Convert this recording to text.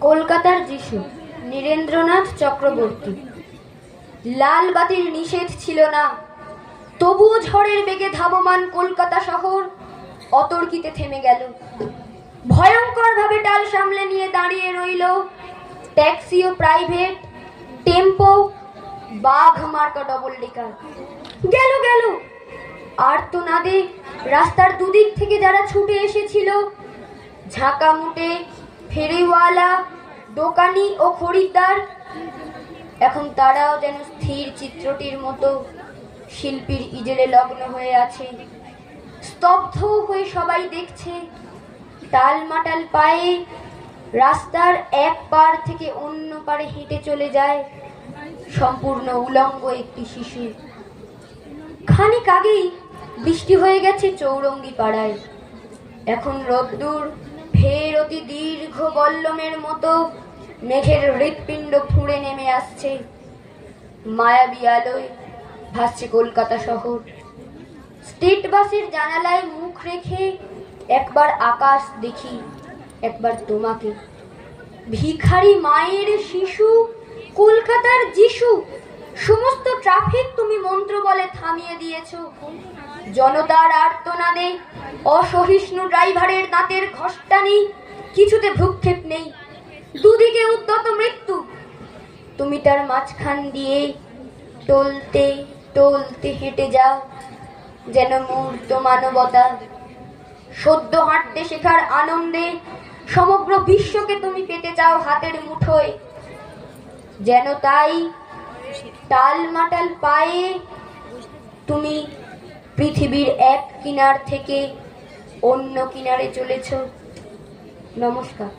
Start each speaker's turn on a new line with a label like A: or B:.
A: কলকাতার যিশু, নীরেন্দ্রনাথ চক্রবর্তী। লাল বাতির নিষেধ ছিল না। তবুও ঝড়ের বেগে ধাবমান কলকাতা শহর অতর্কিতে থেমে গেল। ভয়ঙ্করভাবে ডাল সামলে নিয়ে দাঁড়িয়ে রইল ট্যাক্সি ও প্রাইভেট, টেম্পো, বাঘ মার্কা ডবল ডেকার গেল গেল। আর তো নাদে রাস্তার দুদিক থেকে যারা ছুটে এসেছিল ঝাঁকা মুটে, ফেরিওয়ালা, দোকানি ও খরিদ্দার। এখন তারাও যেন স্থির চিত্রটির মতো শিল্পীর ইজেলে লগ্ন হয়ে আছে। স্তব্ধ হয়ে সবাই দেখছে টালমাটাল পায়ে রাস্তার এক পার থেকে অন্য পারে হেঁটে চলে যায় সম্পূর্ণ উলঙ্গ একটি শিশু। খানিক আগেই বৃষ্টি হয়ে গেছে চৌরঙ্গি পাড়ায়। এখন রোদ্দুর ফের অতি দীর্ঘ বল্লমের মতো মেঘের হৃৎপিণ্ড ফুঁড়ে নেমে আসছে। মায়াবী আলোয় ভাসছে কলকাতা শহর। স্টেট বাসের জানালায় মুখ রেখে একবার আকাশ দেখি, একবার তোমাকে। ভিখারি মায়ের শিশু, কলকাতার যিশু সমস্ত ট্রাফিক তুমি মন্ত্র বলে থামিয়ে দিয়েছ। জনতার আর্তনা আর্তনাদে অসহিষ্ণু ড্রাইভারের দাঁতের ঘষ্টানি কিছুতে ভ্রুক্ষেপ নেই। দুদিকে উদ্যত মৃত্যু। তুমি তার মাঝখান দিয়ে টলতে টলতে হেঁটে যাও, যেন মূর্ত মানবতা সদ্য হাঁটতে শেখার আনন্দে সমগ্র বিশ্বকে তুমি পেতে চাও হাতের মুঠোয়। যেন তাই টালমাটাল পায়ে তুমি পৃথিবীর এক কিনার থেকে অন্য কিনারে চলেছ। নমস্কার।